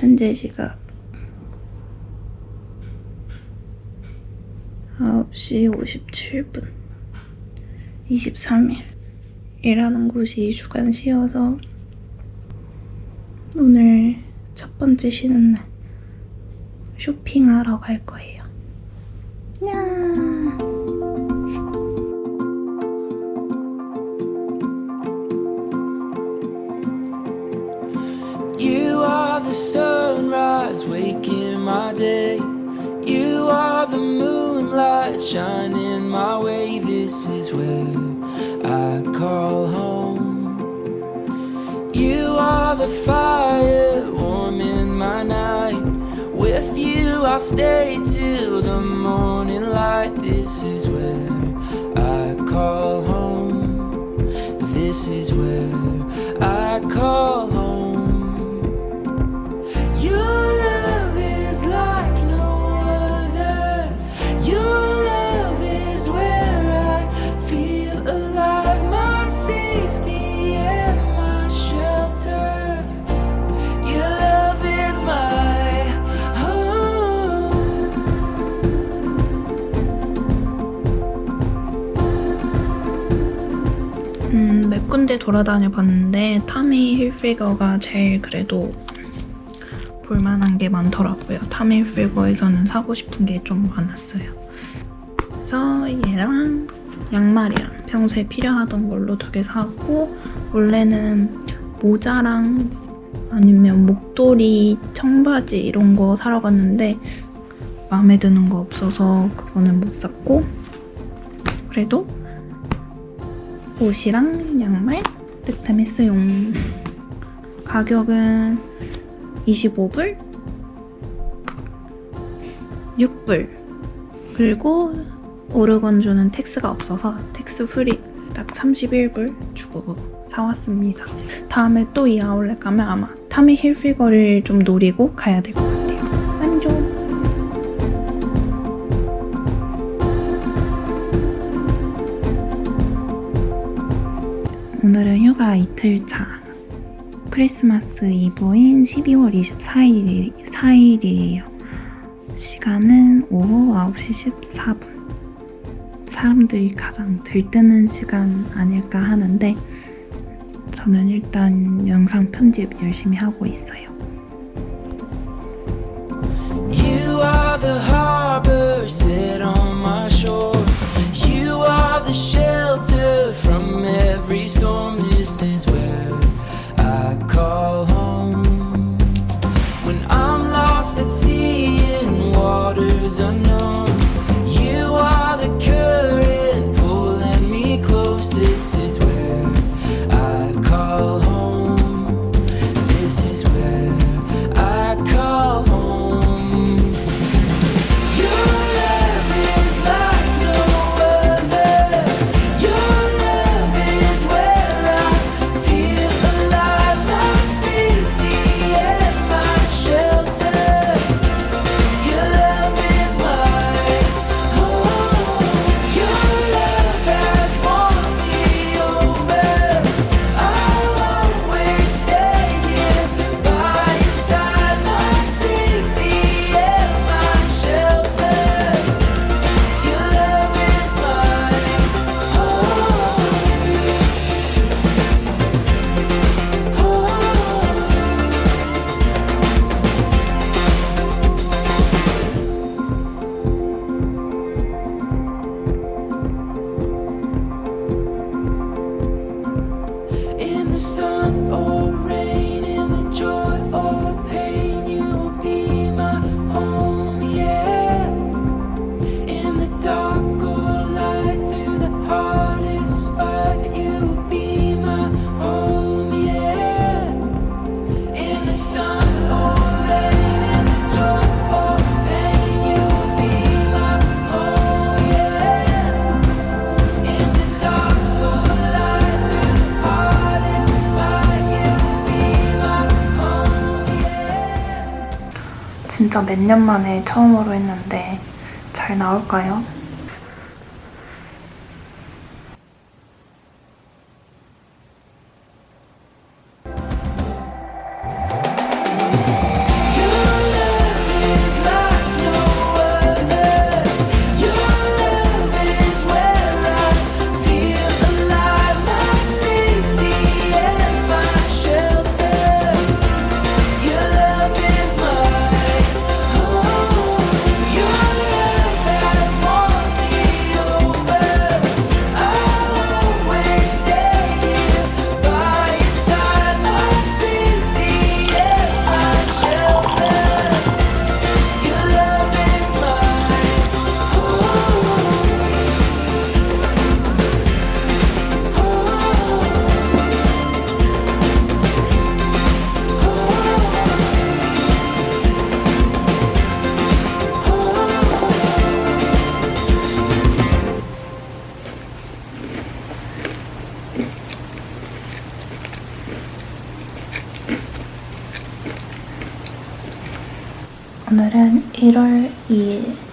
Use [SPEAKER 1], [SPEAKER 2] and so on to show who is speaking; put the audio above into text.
[SPEAKER 1] 현재 시각 9시 57분 23일 일하는 곳이 주간 쉬어서 오늘 첫 번째 쉬는 날 쇼핑하러 갈 거예요. 야.
[SPEAKER 2] Moonlight shining my way. This is where I call home. You are the fire warming my night. With you, I'll stay till the morning light. This is where I call home. This is where
[SPEAKER 1] 군데 돌아다녀 봤는데 타미 힐피거가 제일 그래도 볼만한 게 많더라고요. 타미 힐피거에서는 사고 싶은 게 좀 많았어요. 그래서 얘랑 양말이랑 평소에 필요하던 걸로 두 개 사고 원래는 모자랑 아니면 목도리, 청바지 이런 거 사러 갔는데 마음에 드는 거 없어서 그거는 못 샀고 그래도 옷이랑 양말 득템했어요. 가격은 25불, 6불. 그리고 오르건주는 텍스가 없어서 텍스 프리 딱 31불 주고 사왔습니다. 다음에 또 이 아울렛 가면 아마 타미 힐피거를 좀 노리고 가야 될 것 같아요. 휴가 이틀 차. 크리스마스 이브인 12월 24일, 4일이에요. 시간은 오후 9시 14분. 사람들이 가장 들뜨는 시간 아닐까 하는데, 저는 일단 영상 편집 열심히 하고 있어요.
[SPEAKER 2] You are the harbor set on my
[SPEAKER 1] 진짜 몇 년 만에 처음으로 했는데 잘 나올까요? 오늘은 1월 2일